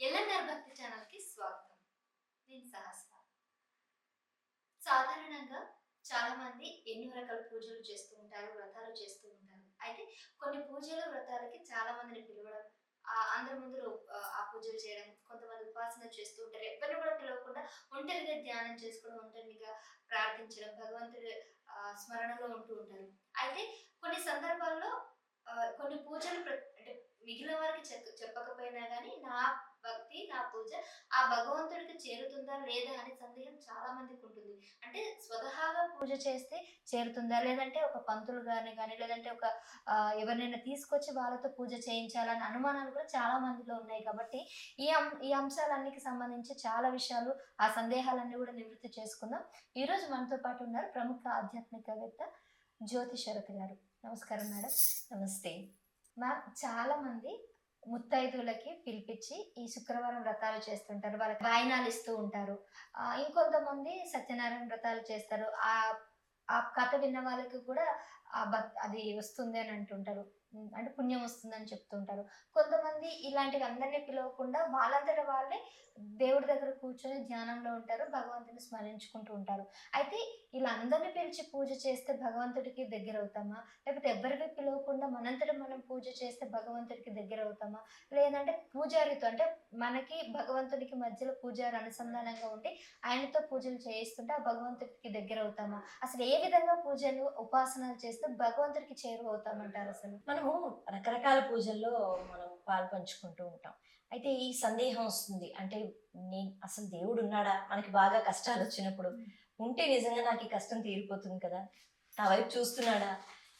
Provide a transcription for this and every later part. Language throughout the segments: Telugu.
ఎల్ఎన్ఆర్ భక్తి ఛానల్కి స్వాగతం. నేను సహస్ర. సాధారణంగా చాలామంది ఎన్నో రకాల పూజలు చేస్తూ ఉంటారు వ్రతాలు చేస్తూ ఉంటారు. అయితే కొన్ని పూజలు వ్రతాలకి చాలా మందిని పిలవడం అందరి ముందు ఆ పూజలు చేయడం కొంతమంది ఉపాసన చేస్తూ ఉంటారు. ఎవరిని కూడా పిలవకుండా ఒంటరిగా ధ్యానం చేసుకోవడం ఒంటరిగా ప్రార్థించడం భగవంతుడి స్మరణలో ఉంటూ ఉంటారు. అయితే కొన్ని సందర్భాల్లో కొన్ని పూజలు అంటే మిగిలిన వారికి చెప్- చెప్పకపోయినా కానీ నా భక్తి నా పూజ ఆ భగవంతుడికి చేరుతుందా లేదా అనే సందేహం చాలా మందికి ఉంటుంది. అంటే స్వతహాగా పూజ చేస్తే చేరుతుందా? లేదంటే ఒక పంతులు గారిని కానీ లేదంటే ఒక ఎవరినైనా తీసుకొచ్చి వాళ్ళతో పూజ చేయించాలని అనుమానాలు కూడా చాలా మందిలో ఉన్నాయి కాబట్టి ఈ అం- ఈ అంశాలన్నికి సంబంధించి చాలా విషయాలు ఆ సందేహాలన్నీ కూడా నివృత్తి చేసుకుందాం. ఈరోజు మనతో పాటు ఉన్నారు ప్రముఖ ఆధ్యాత్మికవేత్త జ్యోతి శరత్ గారు. నమస్కారం మేడం. నమస్తే. మ్యామ్ చాలా మంది ముత్తైదులకి పిలిపించి ఈ శుక్రవారం వ్రతాలు చేస్తుంటారు. వాళ్ళకి వాయినాలు ఇస్తూ ఉంటారు. ఇంకొంతమంది సత్యనారాయణ వ్రతాలు చేస్తారు. ఆ ఆ కథ విన్న వాళ్ళకి కూడా ఆ భక్ అది వస్తుంది అని అంటుంటారు. అంటే పుణ్యం వస్తుందని చెప్తుంటారు. కొంతమంది ఇలాంటివి అందరినీ పిలవకుండా వాళ్ళంతట వాళ్ళే దేవుడి దగ్గర కూర్చొని ధ్యానంలో ఉంటారు భగవంతుని స్మరించుకుంటూ ఉంటారు. అయితే ఇలా అందరిని పిలిచి పూజ చేస్తే భగవంతుడికి దగ్గర అవుతామా లేకపోతే ఎవరికి పిలవకుండా మనంతటి మనం పూజ చేస్తే భగవంతుడికి దగ్గర అవుతామా లేదంటే పూజారితో అంటే మనకి భగవంతుడికి మధ్యలో పూజారి అనుసంధానంగా ఉండి ఆయనతో పూజలు చేయిస్తుంటే ఆ భగవంతుడికి దగ్గర అవుతామా అసలు ఏ విధంగా పూజలు ఉపాసనలు చేస్తే భగవంతుడికి చేరువ అవుతామంటారు అసలు మనము రకరకాల పూజల్లో మనం పాలు పంచుకుంటూ ఉంటాం. అయితే ఈ సందేహం వస్తుంది. అంటే నేను అసలు దేవుడు ఉన్నాడా? మనకి బాగా కష్టాలు వచ్చినప్పుడు ఉంటే నిజంగా నాకు ఈ కష్టం తీరిపోతుంది కదా? నా వైపు చూస్తున్నాడా?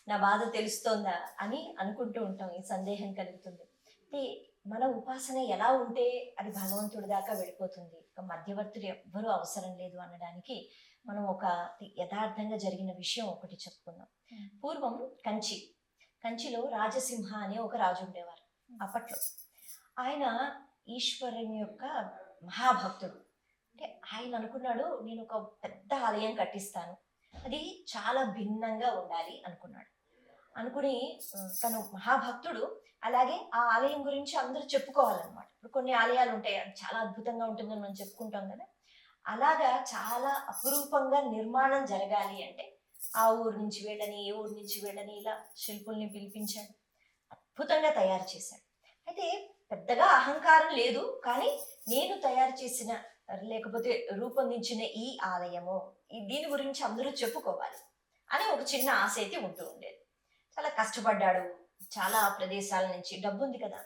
నా బాధ తెలుస్తోందా? అని అనుకుంటూ ఉంటాం. ఈ సందేహం కలుగుతుంది. అయితే మన ఉపాసన ఎలా ఉంటే అది భగవంతుడి దాకా వెళ్ళిపోతుంది? మధ్యవర్తులు ఎవ్వరూ అవసరం లేదు అనడానికి మనం ఒక యథార్థంగా జరిగిన విషయం ఒకటి చెప్పుకుందాం. పూర్వం కంచి కంచిలో రాజసింహ అనే ఒక రాజు ఉండేవారు అప్పట్లో. ఆయన ఈశ్వరుని యొక్క మహాభక్తుడు. అంటే ఆయన అనుకున్నాడు నేను ఒక పెద్ద ఆలయం కట్టిస్తాను. అది చాలా భిన్నంగా ఉండాలి అనుకున్నాడు. అనుకుని తను మహాభక్తుడు. అలాగే ఆ ఆలయం గురించి అందరూ చెప్పుకోవాలన్నమాట. ఇప్పుడు కొన్ని ఆలయాలు ఉంటాయి అది చాలా అద్భుతంగా ఉంటుందని మనం చెప్పుకుంటాం కదా. అలాగా చాలా అపురూపంగా నిర్మాణం జరగాలి అంటే ఆ ఊరు నుంచి వెళ్ళని ఈ ఊరు నుంచి వెళ్ళని ఇలా శిల్పుల్ని పిలిపించాడు. అద్భుతంగా తయారు చేశాడు. అయితే పెద్దగా అహంకారం లేదు కానీ నేను తయారు చేసిన లేకపోతే రూపొందించిన ఈ ఆలయము దీని గురించి అందరూ చెప్పుకోవాలి అని ఒక చిన్న ఆశ అయితే ఉంటూ ఉండేది. చాలా కష్టపడ్డాడు. చాలా ప్రదేశాల నుంచి డబ్బు ఉంది కదా.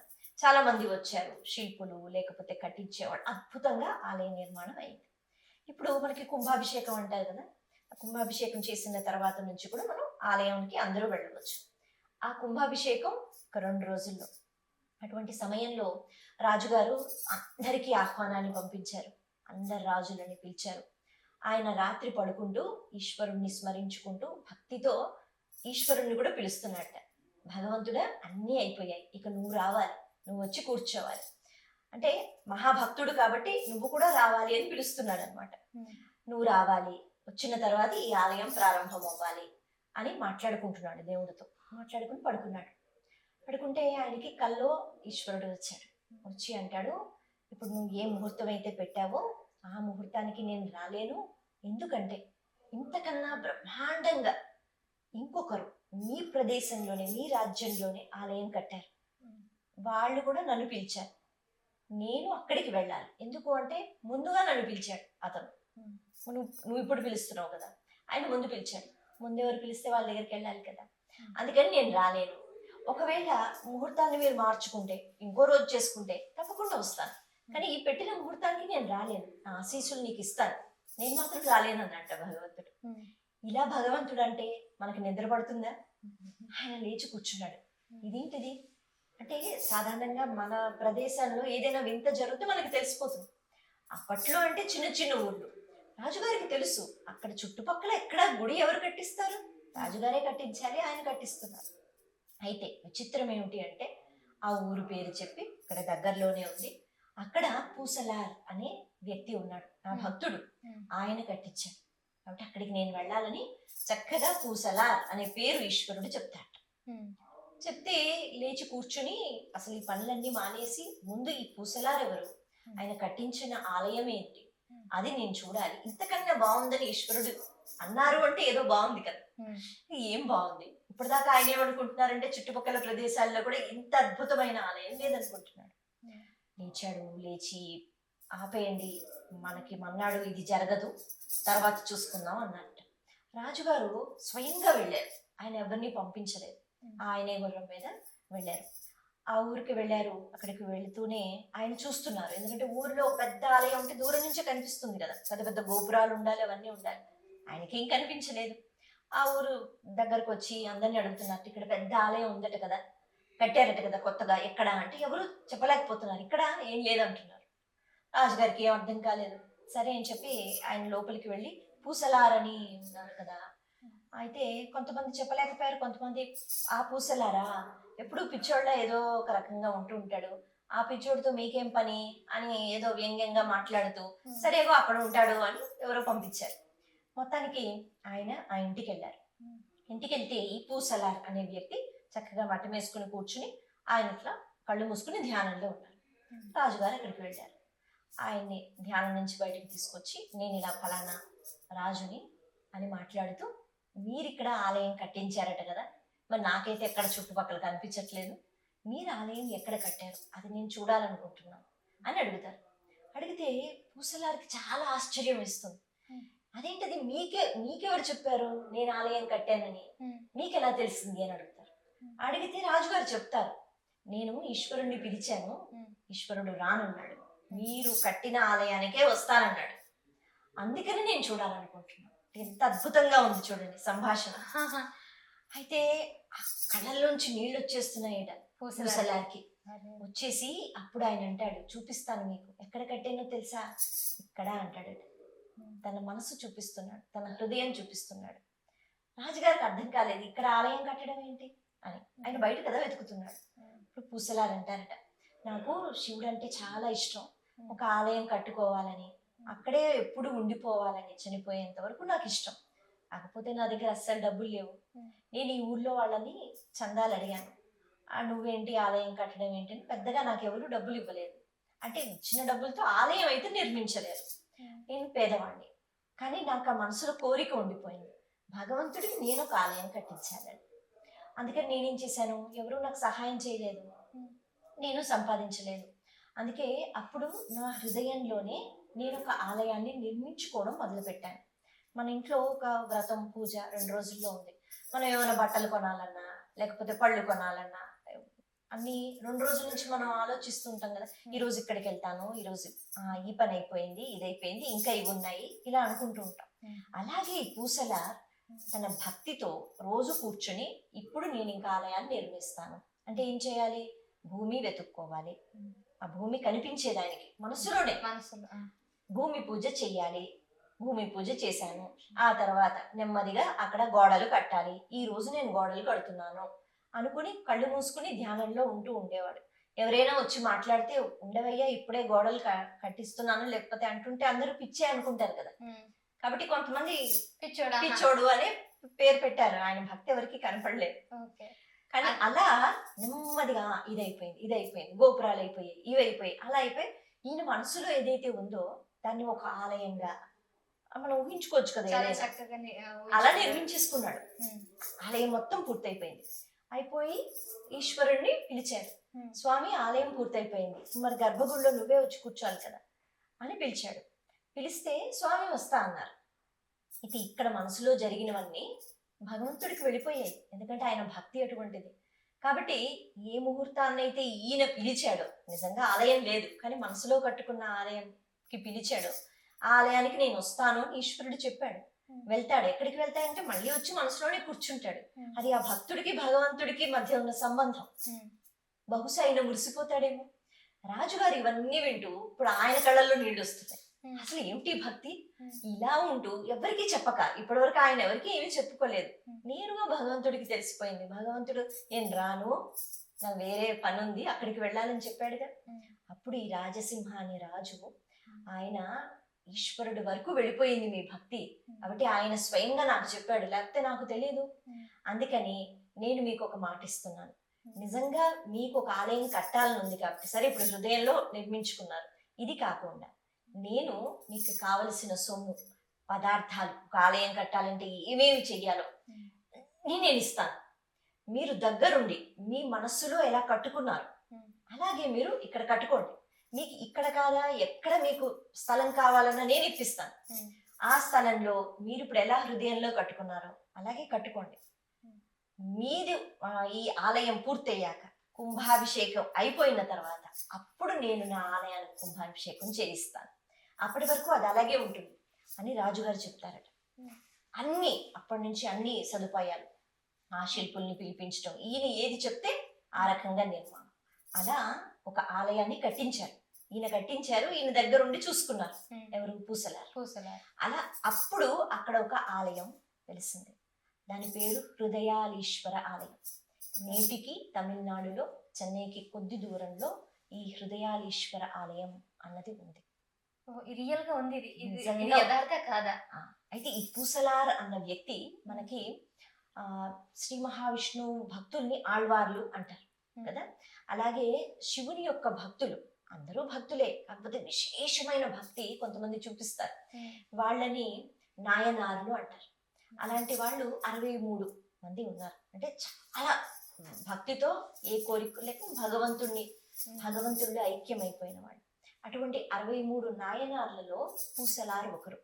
చాలా మంది వచ్చారు శిల్పులు లేకపోతే కట్టించేవాడు అద్భుతంగా ఆలయ నిర్మాణం అయింది. ఇప్పుడు మనకి కుంభాభిషేకం అంటారు కదా. కుంభాభిషేకం చేసిన తర్వాత నుంచి కూడా మనం ఆలయానికి అందరూ వెళ్ళవచ్చు. ఆ కుంభాభిషేకం ఒక రెండు రోజుల్లో. అటువంటి సమయంలో రాజుగారు అందరికీ ఆహ్వానాన్ని పంపించారు. అందరు రాజులని పిలిచారు. ఆయన రాత్రి పడుకుంటూ ఈశ్వరుణ్ణి స్మరించుకుంటూ భక్తితో ఈశ్వరుణ్ణి కూడా పిలుస్తున్నట్ట భగవంతుడా అన్నీ అయిపోయాయి. ఇక నువ్వు రావాలి. నువ్వు వచ్చి కూర్చోవాలి. అంటే మహాభక్తుడు కాబట్టి నువ్వు కూడా రావాలి అని పిలుస్తున్నాడు అనమాట నువ్వు రావాలి. వచ్చిన తర్వాత ఈ ఆలయం ప్రారంభం అవ్వాలి అని మాట్లాడుకుంటున్నాడు దేవుడితో. మాట్లాడుకుని పడుకున్నాడు. పడుకుంటే ఆయనకి కల్లో ఈశ్వరుడు వచ్చాడు. వచ్చి అంటాడు ఇప్పుడు నువ్వు ఏ ముహూర్తం అయితే పెట్టావో ఆ ముహూర్తానికి నేను రాలేను. ఎందుకంటే ఇంతకన్నా బ్రహ్మాండంగా ఇంకొకరు మీ ప్రదేశంలోనే మీ రాజ్యంలోనే ఆలయం కట్టారు. వాళ్ళు కూడా నన్ను పిలిచారు. నేను అక్కడికి వెళ్ళాలి. ఎందుకు అంటే ముందుగా నన్ను పిలిచాడు అతను. నువ్వు నువ్వు ఇప్పుడు పిలుస్తున్నావు కదా. ఆయన ముందు పిలిచాడు. ముందు ఎవరు పిలిస్తే వాళ్ళ దగ్గరికి వెళ్ళాలి కదా. అందుకని నేను రాలేను. ఒకవేళ ముహూర్తాన్ని మీరు మార్చుకుంటే ఇంకో రోజు చేసుకుంటే తప్పకుండా వస్తాను. కానీ ఈ పెట్టిన ముహూర్తానికి నేను రాలేను. నా ఆశీస్సులు నీకు ఇస్తాను. నేను మాత్రం రాలేను అన్నట్ట భగవంతుడు. ఇలా భగవంతుడు అంటే మనకి నిద్ర పడుతుందా? ఆయన లేచి కూర్చున్నాడు. ఇదేంటిది? అంటే సాధారణంగా మన ప్రదేశంలో ఏదైనా వింత జరిగితే మనకి తెలిసిపోతుంది. అప్పట్లో అంటే చిన్న చిన్న ఊళ్ళు రాజుగారికి తెలుసు. అక్కడ చుట్టుపక్కల ఎక్కడ గుడి ఎవరు కట్టిస్తారు? రాజుగారే కట్టించాలి ఆయన కట్టిస్తున్నారు. అయితే విచిత్రం ఏమిటి అంటే ఆ ఊరు పేరు చెప్పి ఇక్కడ దగ్గరలోనే ఉంది. అక్కడ పూసలార్ అనే వ్యక్తి ఉన్నాడు. నా భక్తుడు ఆయన కట్టించాడు. కాబట్టి అక్కడికి నేను వెళ్ళాలని చక్కగా పూసలార్ అనే పేరు ఈశ్వరుడు చెప్తాడు. చెప్తే లేచి కూర్చుని అసలు ఈ పనులన్నీ మానేసి ముందు ఈ పూసలార్ ఎవరు? ఆయన కట్టించిన ఆలయం ఏంటి? అది నేను చూడాలి. ఇంతకన్నా బాగుందని ఈశ్వరుడు అన్నారు అంటే ఏదో బాగుంది కదా. ఏం బాగుంది? ఇప్పటిదాకా ఆయన ఏమనుకుంటున్నారంటే చుట్టుపక్కల ప్రదేశాల్లో కూడా ఇంత అద్భుతమైన ఆలయం లేదనుకుంటున్నాడు. లేచాడు లేచి ఆపేయండి మనకి మన్నాడు ఇది జరగదు తర్వాత చూసుకుందాం అన్నట్టు. రాజుగారు స్వయంగా వెళ్ళారు. ఆయన ఎవరిని పంపించలేదు. ఆయనే గుర్రం మీద వెళ్ళారు. ఆ ఊరికి వెళ్ళారు. అక్కడికి వెళుతూనే ఆయన చూస్తున్నారు. ఎందుకంటే ఊరిలో పెద్ద ఆలయం ఉంటే దూరం నుంచే కనిపిస్తుంది కదా. పెద్ద పెద్ద గోపురాలు ఉండాలి అవన్నీ ఉండాలి. ఆయనకి ఏం కనిపించలేదు. ఆ ఊరు దగ్గరకు వచ్చి అందరిని అడుగుతున్నారు. ఇక్కడ పెద్ద ఆలయం ఉందట కదా. కట్టారట కదా కొత్తగా. ఎక్కడ? అంటే ఎవరు చెప్పలేకపోతున్నారు. ఇక్కడ ఏం లేదంటున్నారు. రాజుగారికి ఏం అర్థం కాలేదు. సరే అని చెప్పి ఆయన లోపలికి వెళ్ళి పూసలారని ఉన్నారు కదా. అయితే కొంతమంది చెప్పలేకపోయారు కొంతమంది ఆ పూసలారా ఎప్పుడు పిచ్చోళ్ళ ఏదో ఒక రకంగా ఉంటూ ఉంటాడు. ఆ పిచ్చోడితో మీకేం పని? అని ఏదో వ్యంగ్యంగా మాట్లాడుతూ సరేగో అక్కడ ఉంటాడు అని ఎవరో పంపించారు. మొత్తానికి ఆయన ఆ ఇంటికి వెళ్ళారు. ఇంటికి వెళ్తే ఈ పూసలార్ అనే వ్యక్తి చక్కగా మట్టి వేసుకుని కూర్చుని ఆయన ఇట్లా కళ్ళు మూసుకుని ధ్యానంలో ఉన్నారు. రాజుగారు అక్కడికి వెళ్ళారు. ఆయన్ని ధ్యానం నుంచి బయటికి తీసుకొచ్చి నేను ఇలా ఫలానా రాజుని అని మాట్లాడుతూ మీరు ఇక్కడ ఆలయం కట్టించారట కదా? మరి నాకైతే ఎక్కడ చుట్టుపక్కల కనిపించట్లేదు. మీరు ఆలయం ఎక్కడ కట్టారు? అది నేను చూడాలనుకుంటున్నాను అని అడుగుతారు. అడిగితే పూసలారికి చాలా ఆశ్చర్యం Hmm. అదేంటది? మీకే మీకెవరు చెప్పారు నేను ఆలయం కట్టానని? మీకు ఎలా తెలిసింది అని అడుగుతారు. అడిగితే రాజుగారు చెప్తారు. నేను ఈశ్వరుణ్ణి పిలిచాను. ఈశ్వరుడు రానన్నాడు. మీరు కట్టిన ఆలయానికే వస్తానన్నాడు. అందుకని నేను చూడాలనుకుంటున్నాను ఎంత అద్భుతంగా ఉంది చూడండి సంభాషణ. అయితే ఆ కళ్ళల్లోంచి నీళ్ళు వచ్చేస్తున్నాయట పూసలారికి వచ్చేసి అప్పుడు ఆయన అంటాడు చూపిస్తాను మీకు. ఎక్కడ కట్టానో తెలుసా? ఇక్కడ అంటాడు తన మనసు చూపిస్తున్నాడు తన హృదయం చూపిస్తున్నాడు. రాజుగారికి అర్థం కాలేదు ఇక్కడ ఆలయం కట్టడం ఏంటి? అని. ఆయన బయట కదా వెతుకుతున్నాడు. ఇప్పుడు పూసలారు అంటారట నాకు శివుడు అంటే చాలా ఇష్టం. ఒక ఆలయం కట్టుకోవాలని. అక్కడే ఎప్పుడు ఉండిపోవాలని చనిపోయేంత వరకు నాకు ఇష్టం. కాకపోతే నా దగ్గర అస్సలు డబ్బులు లేవు. నేను ఈ ఊర్లో వాళ్ళని చందాలు అడిగాను. ఆ నువ్వేంటి ఆలయం కట్టడం ఏంటి? అని పెద్దగా నాకు ఎవరు డబ్బులు ఇవ్వలేదు. అంటే ఇచ్చిన డబ్బులతో ఆలయం అయితే నిర్మించలేదు. నేను పేదవాడిని. కానీ నాకు ఆ మనసులో కోరిక ఉండిపోయింది. భగవంతుడికి నేను ఒక ఆలయం కట్టించాలని. అందుకని నేనేం చేశాను? ఎవరు నాకు సహాయం చేయలేదు. నేను సంపాదించలేదు. అందుకే అప్పుడు నా హృదయంలోనే నేను ఒక ఆలయాన్ని నిర్మించుకోవడం మొదలుపెట్టాను. మన ఇంట్లో ఒక వ్రతం పూజ రెండు రోజుల్లో ఉంది. మనం ఏమైనా బట్టలు కొనాలన్నా లేకపోతే పళ్ళు కొనాలన్నా అన్ని రెండు రోజుల నుంచి మనం ఆలోచిస్తుంటాం కదా ఈ రోజు ఇక్కడికి వెళ్తాను ఈ రోజు ఈ పని అయిపోయింది ఇది అయిపోయింది ఇంకా ఇవి ఉన్నాయి ఇలా అనుకుంటూ ఉంటాం. అలాగే ఈ పూసల తన భక్తితో రోజు కూర్చొని ఇప్పుడు నేను ఇంకా ఆలయాన్ని నిర్మిస్తాను. అంటే ఏం చేయాలి? భూమి వెతుక్కోవాలి. ఆ భూమి కనిపించేదానికి మనసులోనే మనసులో. భూమి పూజ చెయ్యాలి. భూమి పూజ చేశాను. ఆ తర్వాత నెమ్మదిగా అక్కడ గోడలు కట్టాలి. ఈ రోజు నేను గోడలు కడుతున్నాను అనుకుని కళ్ళు మూసుకుని ధ్యానంలో ఉంటూ ఉండేవాడు. ఎవరైనా వచ్చి మాట్లాడితే ఉండవయ్యా ఇప్పుడే గోడలు కట్టిస్తున్నాను. లేకపోతే అంటుంటే అందరూ పిచ్చే అనుకుంటారు కదా. కాబట్టి కొంతమంది పిచ్చోడా? పిచ్చోడు అనే పేరు పెట్టారు. ఆయన భక్తి ఎవరికి కనపడలేదు. కానీ అలా నెమ్మదిగా ఇది అయిపోయింది ఇది అయిపోయింది గోపురాలు అయిపోయాయి ఇవి అయిపోయాయి అలా అయిపోయి ఈయన మనసులో ఏదైతే ఉందో దాన్ని ఒక ఆలయంగా మనం ఊహించుకోవచ్చు కదా అలా నిర్మించేసుకున్నాడు. ఆలయం మొత్తం పూర్తయిపోయింది. అయిపోయి ఈశ్వరుణ్ణి పిలిచారు. స్వామి ఆలయం పూర్తయిపోయింది. మరి గర్భగుడిలో నువ్వే వచ్చి కూర్చోవాలి కదా అని పిలిచాడు. పిలిస్తే స్వామి వస్తా అన్నారు. ఇది ఇక్కడ మనసులో జరిగినవన్నీ భగవంతుడికి వెళ్ళిపోయాయి. ఎందుకంటే ఆయన భక్తి అటువంటిది. కాబట్టి ఏ ముహూర్తాన్నైతే ఈయన పిలిచాడో నిజంగా ఆలయం లేదు. కానీ మనసులో కట్టుకున్న ఆలయంకి పిలిచాడో ఆ ఆలయానికి నేను వస్తాను ఈశ్వరుడు చెప్పాడు. వెళ్తాడు ఎక్కడికి వెళ్తాడంటే మళ్ళీ వచ్చి మనసులోనే కూర్చుంటాడు. అది ఆ భక్తుడికి భగవంతుడికి మధ్య ఉన్న సంబంధం. బహుశా ఆయన మురిసిపోతాడేమో రాజుగారు ఇవన్నీ వింటూ ఇప్పుడు ఆయన కళ్ళల్లో నీళ్ళు వస్తున్నాయి. అసలు ఏమిటి భక్తి. ఇలా ఉంటూ ఎవరికి చెప్పక ఇప్పటివరకు ఆయన ఎవరికి ఏమీ చెప్పుకోలేదు. నేరుగా భగవంతుడికి తెలిసిపోయింది భగవంతుడు నేను రాను నాకు వేరే పని ఉంది అక్కడికి వెళ్ళాలని చెప్పాడుగా. అప్పుడు ఈ రాజసింహ అనే రాజు ఆయన ఈశ్వరుడి వరకు వెళ్ళిపోయింది మీ భక్తి. కాబట్టి ఆయన స్వయంగా నాకు చెప్పాడు లేకపోతే నాకు తెలియదు Hmm. అందుకని నేను మీకు ఒక మాట ఇస్తున్నాను. నిజంగా మీకు ఒక ఆలయం కట్టాలని ఉంది కాబట్టి సరే ఇప్పుడు హృదయంలో నిర్మించుకున్నారు. ఇది కాకుండా నేను మీకు కావలసిన సొమ్ము పదార్థాలు ఒక ఆలయం కట్టాలంటే ఏమేమి చెయ్యాలో నేను ఇస్తాను. మీరు దగ్గరుండి మీ మనస్సులో ఎలా కట్టుకున్నారు Hmm. అలాగే మీరు ఇక్కడ కట్టుకోండి. మీకు ఇక్కడ కాదా? ఎక్కడ మీకు స్థలం కావాలన్నా నేను ఇప్పిస్తాను. ఆ స్థలంలో మీరు ఇప్పుడు ఎలా హృదయంలో కట్టుకున్నారో అలాగే కట్టుకోండి. మీది ఈ ఆలయం పూర్తయ్యాక కుంభాభిషేకం అయిపోయిన తర్వాత అప్పుడు నేను నా ఆలయానికి కుంభాభిషేకం చేయిస్తాను. అప్పటి వరకు అది అలాగే ఉంటుంది అని రాజుగారు చెప్తారట. అన్ని అప్పటి నుంచి అన్ని సదుపాయాలు. ఆ శిల్పుల్ని పిలిపించడం ఈయన ఏది చెప్తే ఆ రకంగా నిర్మాణం. అలా ఒక ఆలయాన్ని కట్టించారు. ఈయన కట్టించారు ఈయన దగ్గర ఉండి చూసుకున్నారు ఎవరు? పూసలారు. పూసలారు. అలా అప్పుడు అక్కడ ఒక ఆలయం వెలిసింది. దాని పేరు హృదయాలీశ్వర ఆలయం. నేటికి తమిళనాడులో చెన్నైకి కొద్ది దూరంలో ఈ హృదయాలీశ్వర ఆలయం అన్నది ఉంది. రియల్గా ఉంది ఇది. యథార్థ కాదా? అయితే ఈ పూసలార్ అన్న వ్యక్తి మనకి ఆ శ్రీ మహావిష్ణువు భక్తుల్ని ఆళ్వార్లు అంటారు. కదా? అలాగే శివుని యొక్క భక్తులు అందరూ భక్తులే కాకపోతే విశేషమైన భక్తి కొంతమంది చూపిస్తారు. వాళ్ళని నాయనార్లు అంటారు. అలాంటి వాళ్ళు అరవై మూడు మంది ఉన్నారు. అంటే చాలా భక్తితో ఏ కోరిక లేక భగవంతుణ్ణి భగవంతుడిలో ఐక్యమైపోయిన వాళ్ళు. అటువంటి అరవై మూడు నాయనార్లలో పూసలార్ ఒకరు.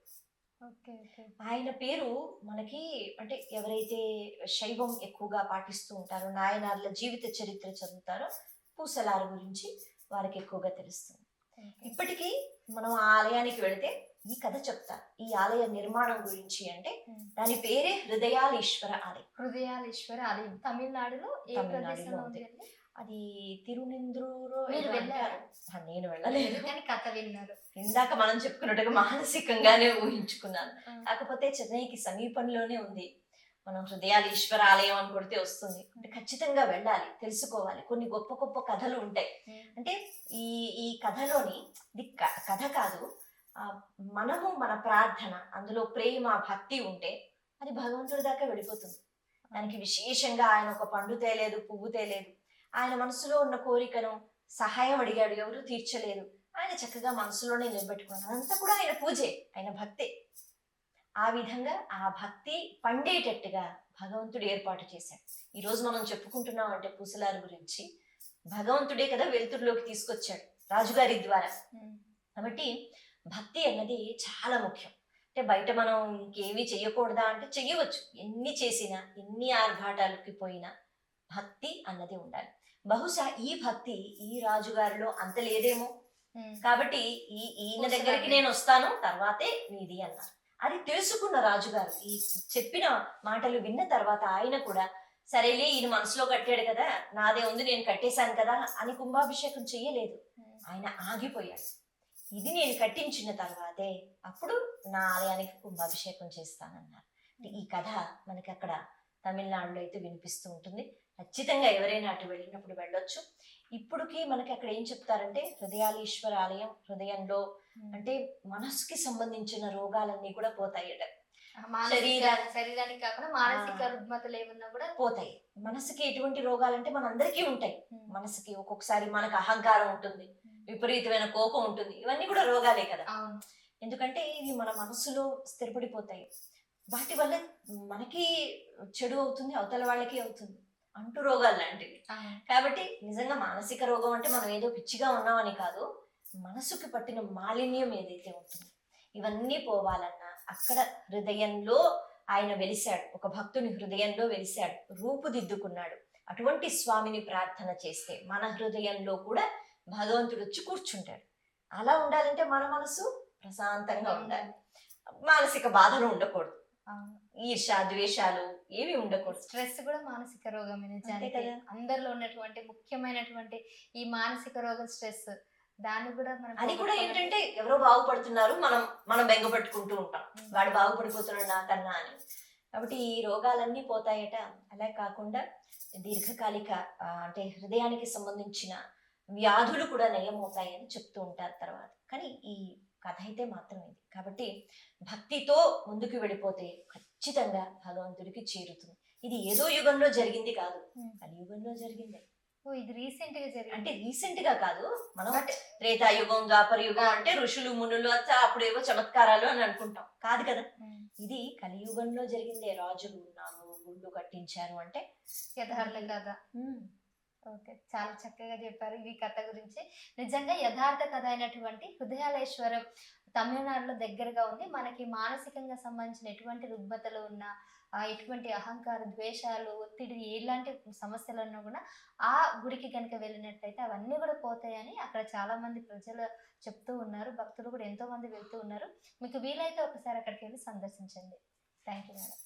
ఆయన పేరు మనకి అంటే ఎవరైతే శైవం ఎక్కువగా పాటిస్తూ ఉంటారో నాయనార్ల జీవిత చరిత్ర చదువుతారో పూసలార్ గురించి వారికి ఎక్కువగా తెలుస్తుంది ఇప్పటికీ మనం ఆ ఆలయానికి వెళితే ఈ కథ చెప్తారు ఈ ఆలయ నిర్మాణం గురించి అంటే దాని పేరే హృదయాలీశ్వర ఆలయం. హృదయాలీశ్వర ఆలయం. తమిళనాడులో ఉంది. అది? తిరునింద్రూరు నేను వెళ్ళలేదు. కానీ కథ విన్నారు. ఇందాక మనం చెప్పుకున్నట్టుగా మానసికంగానే ఊహించుకున్నాను. కాకపోతే చెన్నైకి సమీపంలోనే ఉంది. మనం హృదయాలీశ్వర ఆలయం అని కొడితే వస్తుంది. అంటే ఖచ్చితంగా వెళ్ళాలి తెలుసుకోవాలి. కొన్ని గొప్ప గొప్ప కథలు ఉంటాయి. అంటే ఈ ఈ కథలోని ఇది కథ కాదు మనము మన ప్రార్థన అందులో ప్రేమ భక్తి ఉంటే అది భగవంతుడి దాకా వెళ్ళిపోతుంది. దానికి విశేషంగా ఆయన ఒక పండు తేలేదు పువ్వు తేలేదు. ఆయన మనసులో ఉన్న కోరికను సహాయం అడిగాడు ఎవరు తీర్చలేదు. ఆయన చక్కగా మనసులోనే నిలబెట్టుకున్నాడు అదంతా కూడా ఆయన పూజే ఆయన భక్తే. ఆ విధంగా ఆ భక్తి పండేటట్టుగా భగవంతుడు ఏర్పాటు చేశాడు. ఈ రోజు మనం చెప్పుకుంటున్నాం అంటే పూసలారు గురించి. భగవంతుడే కదా వెలుతురులోకి తీసుకొచ్చాడు రాజుగారి ద్వారా. కాబట్టి భక్తి అన్నది చాలా ముఖ్యం. అంటే బయట మనం ఇంకేమీ చెయ్యకూడదా అంటే చెయ్యవచ్చు. ఎన్ని చేసినా ఎన్ని ఆర్భాటాలకి పోయినా భక్తి అన్నది ఉండాలి. బహుశా ఈ భక్తి ఈ రాజుగారిలో అంత లేదేమో. కాబట్టి ఈ ఈయన దగ్గరికి నేను వస్తాను తర్వాతే నీది అన్నారు. అది తెలుసుకున్న రాజుగారు. ఈ చెప్పిన మాటలు విన్న తర్వాత ఆయన కూడా సరేలే ఈయన మనసులో కట్టాడు కదా నాదే ఉంది నేను కట్టేశాను కదా అని కుంభాభిషేకం చెయ్యలేదు. ఆయన ఆగిపోయాడు. ఇది నేను కట్టించిన తర్వాతే అప్పుడు నా ఆలయానికి కుంభాభిషేకం చేస్తానన్నారు. ఈ కథ మనకి అక్కడ తమిళనాడులో అయితే వినిపిస్తూ ఉంటుంది. ఖచ్చితంగా ఎవరైనా అటు వెళ్ళినప్పుడు వెళ్ళొచ్చు. ఇప్పుడుకి మనకి అక్కడ ఏం చెప్తారంటే హృదయాలీశ్వర ఆలయం హృదయంలో అంటే మనసుకి సంబంధించిన రోగాలన్నీ కూడా పోతాయట. శరీరానికి కాకుండా మానసిక. రుగ్మతలు ఏమన్నా కూడా పోతాయి. మనసుకి ఎటువంటి రోగాలంటే మనందరికీ ఉంటాయి. మనసుకి ఒక్కొక్కసారి మనకు అహంకారం ఉంటుంది విపరీతమైన కోపం ఉంటుంది. ఇవన్నీ కూడా రోగాలే కదా. ఎందుకంటే ఇవి మన మనసులో స్థిరపడిపోతాయి. వాటి వల్ల మనకి చెడు అవుతుంది అవతల వాళ్ళకి అవుతుంది. అంటు రోగాలు లాంటివి. కాబట్టి నిజంగా మానసిక రోగం అంటే మనం ఏదో పిచ్చిగా ఉన్నామని కాదు మనసుకి పట్టిన మాలిన్యం ఏదైతే ఉంటుందో ఇవన్నీ పోవాలన్నా అక్కడ హృదయంలో ఆయన వెలిశాడు. ఒక భక్తుని హృదయంలో వెలిశాడు. రూపుదిద్దుకున్నాడు. అటువంటి స్వామిని ప్రార్థన చేస్తే మన హృదయంలో కూడా భగవంతుడు వచ్చి కూర్చుంటాడు. అలా ఉండాలంటే మన మనసు ప్రశాంతంగా ఉండాలి. మానసిక బాధలు ఉండకూడదు. ఈర్ష ద్వేషాలు ఏవి ఉండకూడదు. స్ట్రెస్ కూడా మానసిక రోగం నిజానికి. అందరిలో ఉన్నటువంటి ముఖ్యమైనటువంటి ఈ మానసిక రోగం స్ట్రెస్ దాన్ని కూడా మనం అది కూడా. ఏంటంటే ఎవరో బాగుపడుతున్నారు మనం మనం బెంగపట్టుకుంటూ ఉంటాం. వాడు బాగుపడిపోతున్నాడు నాకన్నా అని. కాబట్టి ఈ రోగాలన్నీ పోతాయట. అలా కాకుండా దీర్ఘకాలిక అంటే హృదయానికి సంబంధించిన వ్యాధులు కూడా నయమవుతాయని చెప్తూ ఉంటారు తర్వాత. కానీ ఈ కథ అయితే మాత్రం ఇది. కాబట్టి భక్తితో ముందుకు వెళ్ళిపోతే ఖచ్చితంగా భగవంతుడికి చేరుతుంది. ఇది ఏదో యుగంలో జరిగింది కాదు. కలియుగంలో జరిగింది. ఓ ఇది రీసెంట్గా జరిగింది. అంటే రీసెంట్గా కాదు మనం But- త్రేతాయుగం ద్వాపరయుగం అంటే ఋషులు మునులు అంతా అప్పుడేవో చమత్కారాలు అని అనుకుంటాం. కాదు కదా. ఇది కలియుగంలో జరిగిందే. రాజులు ఉన్నారు గుళ్ళు కట్టించారు అంటే. యథార్థ కథ. ఓకే. చాలా చక్కగా చెప్పారు ఈ కథ గురించి. నిజంగా యథార్థ కథ అయినటువంటి హృదయాలేశ్వరం తమిళనాడులో దగ్గరగా ఉంది. మనకి మానసికంగా సంబంధించిన ఎటువంటి రుగ్మతలు ఉన్నా ఎటువంటి అహంకార ద్వేషాలు ఒత్తిడి ఎలాంటి సమస్యలు ఉన్నా కూడా ఆ గుడికి కనుక వెళ్ళినట్లయితే అవన్నీ కూడా పోతాయని అక్కడ చాలా మంది ప్రజలు చెప్తూ ఉన్నారు. భక్తులు కూడా ఎంతో మంది వెళ్తూ ఉన్నారు. మీకు వీలైతే ఒకసారి అక్కడికి వెళ్ళి సందర్శించండి. Thank you madam.